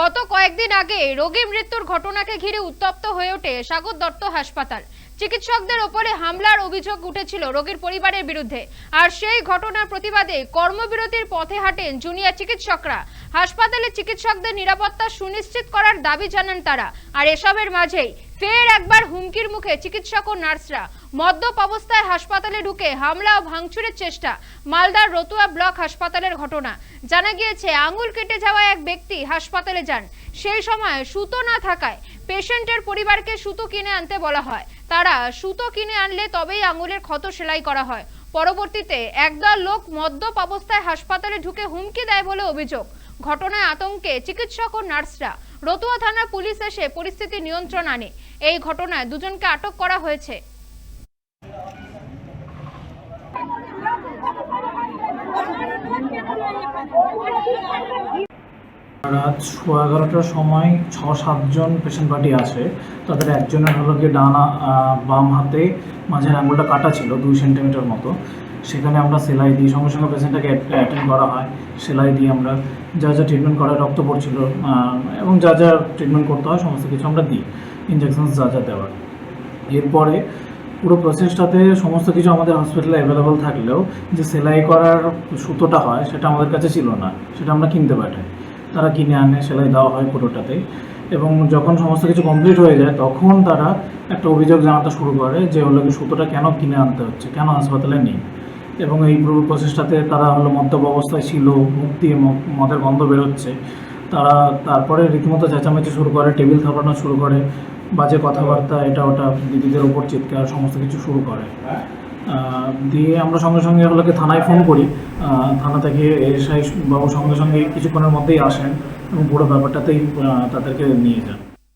গত কয়েকদিন আগে রোগী মৃত্যুর ঘটনাকে ঘিরে উত্তপ্ত হয়ে ওঠে সাগর দত্ত হাসপাতাল। চিকিৎসকদের ওপরে হামলার অভিযোগ উঠেছিল রোগীর পরিবারের বিরুদ্ধে। আর সেই ঘটনার প্রতিবাদে কর্মবিরতির পথে হাঁটেন জুনিয়র চিকিৎসকরা। হাসপাতালে চিকিৎসকদের নিরাপত্তা সুনিশ্চিত করার দাবি জানান তারা। আর এসবের মাঝেই ফের একবার হুমকির মুখে চিকিৎসক ও নার্সরা মদ্যপ অবস্থায় হাসপাতালে ঢুকে হামলা ও ভাঙচুরের চেষ্টা, মালদার রতুয়া ব্লক হাসপাতালের ঘটনা। জানা গিয়েছে, আঙুল কেটে যাওয়া এক ব্যক্তি হাসপাতালে যান। সেই সময় সুতো না থাকায় পেশেন্টের পরিবারকে সুতো কিনে আনতে বলা হয়। তারা সুতো কিনে আনলে তবেই আঙুলের ক্ষত সেলাই করা হয়। পরবর্তীতে একদল লোক মদ্যপ অবস্থায় হাসপাতালে ঢুকে হুমকি দেয় বলে অভিযোগ। ঘটনায় আতঙ্কে চিকিৎসক ও নার্সরা রতুয়া থানার পুলিশ এসে পরিস্থিতি নিয়ন্ত্রণ আনে। এই ঘটনায় দুজনকে আটক করা হয়েছে। রাত সোয়া এগারোটার সময় ছ সাতজন পেশেন্ট পার্টি আছে। তাদের একজনের হলো গিয়ে ডানা বাম হাতে মাঝের আঙুলটা কাটা ছিল, দুই সেন্টিমিটার মতো। সেখানে আমরা সেলাই দিই সঙ্গে সঙ্গে পেশেন্টটাকে অ্যাটেন্ড করা হয়। সেলাই দিয়ে আমরা যা যা ট্রিটমেন্ট করা রক্ত পড়ছিল এবং যা যা ট্রিটমেন্ট করতে হয়, সমস্ত কিছু আমরা দিই ইঞ্জেকশন যা যা দেওয়ার। এরপরে পুরো প্রসেসটাতে সমস্ত কিছু আমাদের হসপিটালে অ্যাভেলেবল থাকলেও যে সেলাই করার সুতোটা হয়, সেটা আমাদের কাছে ছিল না, সেটা আমরা কিনতে পাঠাই। তারা কিনে আনে, সেলাই দেওয়া হয় পুরোটাতেই। এবং যখন সমস্ত কিছু কমপ্লিট হয়ে যায়, তখন তারা একটা অভিযোগ জানাতে শুরু করে যে হলো সুতোটা কেন কিনে আনতে হচ্ছে, কেন হাসপাতালে নেই। এবং এই পুরো প্রসেসটাতে তারা হলো মদ্যপ অবস্থায় ছিল, মুখ দিয়ে ম- মদের গন্ধ বেরোচ্ছে। তারা তারপরে রীতিমতো চেঁচামেচি শুরু করে, টেবিল থাপানো শুরু করে, বাজে কথাবার্তা, এটা ওটা, দিদিদের ওপর চিৎকার, সমস্ত কিছু শুরু করে। দিয়ে আমরা সঙ্গে সঙ্গে হলোকে থানায় ফোন করি। থানা থেকে এসআই বাবু সঙ্গে সঙ্গে কিছুক্ষণের মধ্যেই আসেন এবং পুরো ব্যাপারটাতেই তাদেরকে নিয়ে যান।